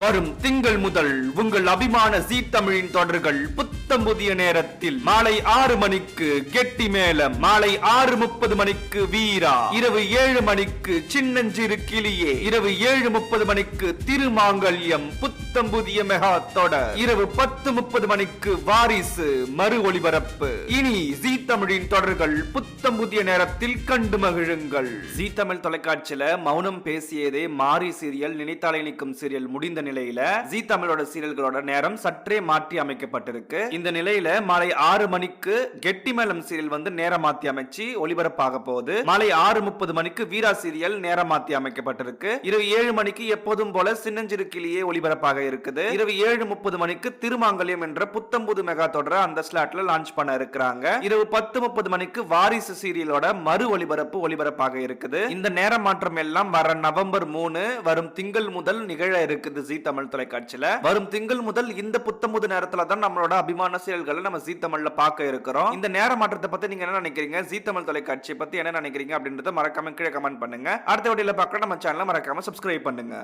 வரும் திங்கள் முதல் உங்கள் அபிமான ஜீ தமிழின் தொடர்கள் புத்தம் புதிய நேரத்தில் மாலை ஆறு மணிக்கு கெட்டி மேளம் மாலை ஆறு முப்பது மணிக்கு வீரா இரவு ஏழு மணிக்கு சின்னஞ்சிறு கிளியே இரவு ஏழு முப்பது மணிக்கு திருமாங்கல்யம் புத்தம் புதிய மெகா தொடர் இரவு பத்து முப்பது மணிக்கு வாரிசு மறு ஒளிபரப்பு. இனி ஜி தமிழின் தொடர்கள் புத்தம் புதிய நேரத்தில் கண்டு மகிழுங்கள். ஜி தமிழ் தொலைக்காட்சியில மௌனம் பேசியதே மாறி சீரியல் நினைத்தாலை நிற்கும் சீரியல் முடிந்த நிலையில ஜி தமிழோட சீரியல்களோட நேரம் சற்றே மாற்றி அமைக்கப்பட்டிருக்கு. இந்த நிலையில மாலை ஆறு மணிக்கு கெட்டி மேளம் சீரியல் வந்து நேரம் மாத்தி அமைச்சு ஒளிபரப்பாக போகுது. மாலை ஆறு முப்பது மணிக்கு வீரா சீரியல் நேரம் மாத்தி அமைக்கப்பட்டிருக்கு. இரவு ஏழு மணிக்கு எப்போதும் போல சின்னஞ்சிறு கிளியே ஒளிபரப்பாக இருக்குது. இரவு ஏழு முப்பது மணிக்கு திருமாங்கல்யம் என்ற புத்தம்புது மெகா தொடரை அந்த ஸ்லாட்ல லான்ச் பண்ண இருக்கிறாங்க. இரவு பத்து முப்பது மணிக்கு வாரிசு சீரியலோட மறு ஒளிபரப்பு ஒளிபரப்பாக இருக்குது. இந்த நேர மாற்றம் எல்லாம் வர நவம்பர் மூணு வரும் திங்கள் முதல் நிகழ இருக்குது ஜி தமிழ் தொலைக்காட்சியில. வரும் திங்கள் முதல் இந்த புத்தம்புது நேரத்துல தான் நம்மளோட அபிமான சீரியல்களை நம்ம ஜி தமிழ்ல பார்க்க இருக்கிறோம். இந்த நேர மாற்றத்தை பத்தி நீங்க என்ன நினைக்கிறீங்க? ஜி தமிழ் தொலைக்காட்சியை பத்தி என்ன நினைக்கிறீங்க அப்படின்றத மறக்காம கீழே கமெண்ட் பண்ணுங்க. அடுத்த வீடியோல பார்க்க நம்ம சேனலை மறக்காம சப்ஸ்கிரைப் பண்ணுங்க.